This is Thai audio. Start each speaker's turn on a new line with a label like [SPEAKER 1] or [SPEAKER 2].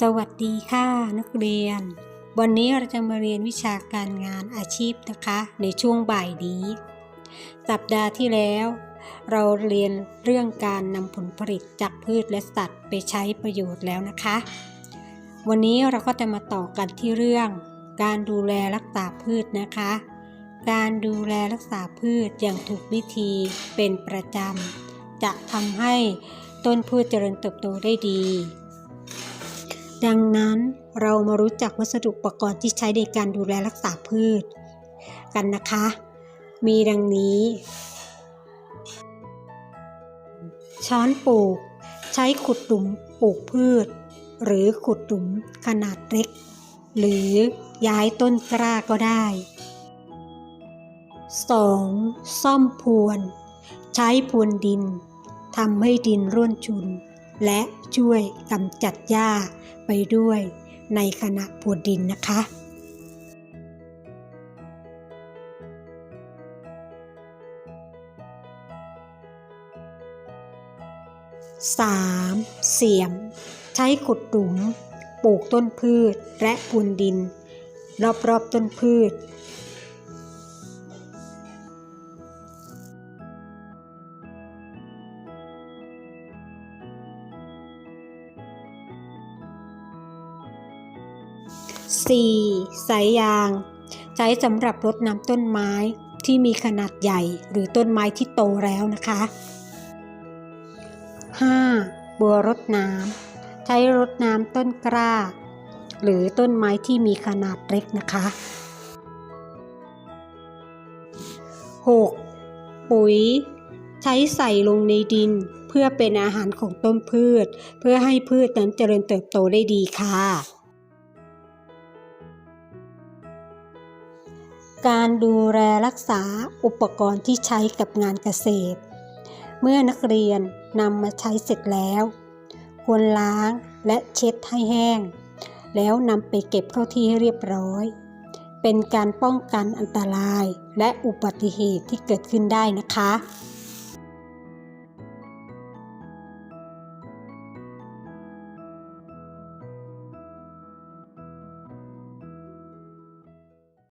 [SPEAKER 1] สวัสดีค่ะนักเรียน วันนี้เราจะมาเรียนวิชาการงานอาชีพนะคะ ในช่วงบ่ายนี้ สัปดาห์ที่แล้ว เราเรียนเรื่องการนำผลผลิตจากพืชและสัตว์ไปใช้ประโยชน์แล้วนะคะ วันนี้เราก็จะมาต่อกันที่เรื่อง การดูแลรักษาพืชนะคะ การดูแลรักษาพืชอย่างถูกวิธีเป็นประจำจะทำให้ต้นพืชเจริญเติบโตได้ดี ดังนั้นเรามารู้จักวัสดุอุปกรณ์ที่ใช้ในการดูแลรักษาพืช กันนะคะ มีดังนี้ ช้อนปลูก ใช้ขุดหลุมปลูกพืช หรือขุดหลุมขนาดเล็ก หรือย้ายต้นกล้าก็ได้ 2. ซ่อมพรวน ใช้พรวนดินทำให้ดินร่วนชุน และช่วยกำจัดหญ้าไปด้วยในขณะพรวนดินนะคะ 3. เสียม ใช้ขุดหลุม ปลูกต้นพืชและพรวนดิน รอบๆต้นพืช 4. สายยาง ใช้สำหรับรดน้ำต้นไม้ที่มีขนาดใหญ่หรือต้นไม้ที่โตแล้วนะคะ 5. บัวรดน้ำใช้รดน้ำต้นกล้า หรือต้นไม้ที่มีขนาดเล็กนะคะ 6. ปุ๋ย ใช้ใส่ลงในดินเพื่อเป็นอาหารของต้นพืช เพื่อให้พืชนั้นเจริญเติบโตได้ดีค่ะ การดูแลรักษาอุปกรณ์ที่ใช้กับงานเกษตร เมื่อนักเรียนนำมาใช้เสร็จแล้ว ควรล้างและเช็ดให้แห้ง แล้วนำไปเก็บเข้าที่ให้เรียบร้อย เป็นการป้องกันอันตรายและอุบัติเหตุที่เกิดขึ้นได้นะคะ